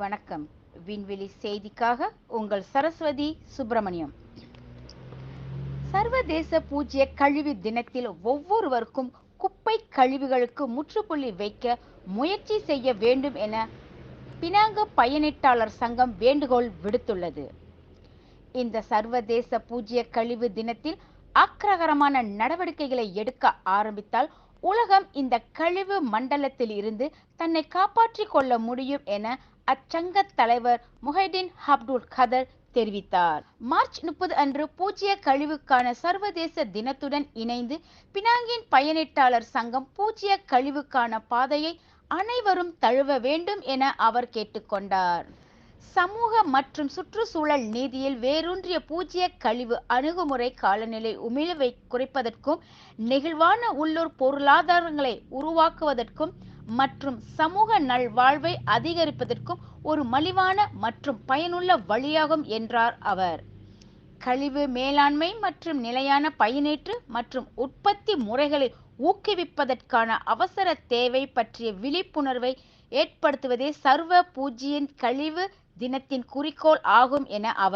வணக்கம். விண்வெளி செய்திக்காக உங்கள் சரஸ்வதி சுப்பிரமணியம். சர்வதேச பூஜ்ய கழிவு தினத்தில் ஒவ்வொருவருக்கும் குப்பை கழிவுகளுக்கு முற்றுப்புள்ளி வைக்க முயற்சி செய்ய வேண்டும் என பினாங்க பயனீட்டாளர் சங்கம் வேண்டுகோள் விடுத்துள்ளது. இந்த சர்வதேச பூஜ்ய கழிவு தினத்தில் ஆக்கிரகரமான நடவடிக்கைகளை எடுக்க ஆரம்பித்தால் உலகம் இந்த கழிவு மண்டலத்தில் இருந்து தன்னை காப்பாற்றிக் கொள்ள முடியும் என அச்சங்க தலைவர் முஹைடின் அப்துல் கதர் தெரிவித்தார். மார்ச் முப்பது அன்று பூஜ்ய கழிவுக்கான சர்வதேச தினத்துடன் இணைந்து பினாங்கின் பயனீட்டாளர் சங்கம் பூஜ்ய கழிவுக்கான பாதையை அனைவரும் தழுவ வேண்டும் என அவர் கேட்டுக்கொண்டார் சமூக மற்றும் சுற்றுச்சூழல் நீதியில் வேரூன்றிய பூஜ்ய கழிவு அணுகுமுறை காலநிலை உமிழ்வை குறைப்பதற்கும் நெகிழ்வான உள்ளூர் பொருளாதாரங்களை உருவாக்குவதற்கும் மற்றும் சமூக நல்வாழ்வை அதிகரிப்பதற்கும் ஒரு மலிவான மற்றும் பயனுள்ள வழியாகும் என்றார் அவர். கழிவு மேலாண்மை மற்றும் நிலையான பயனீட்டு மற்றும் உற்பத்தி முறைகளை ஊக்குவிப்பதற்கான அவசர தேவை பற்றிய விழிப்புணர்வை ஏற்படுத்துவதே சர்வ பூஜ்ஜியன் கழிவு தினத்தின் குறிக்கோள் ஆகும் என அவர்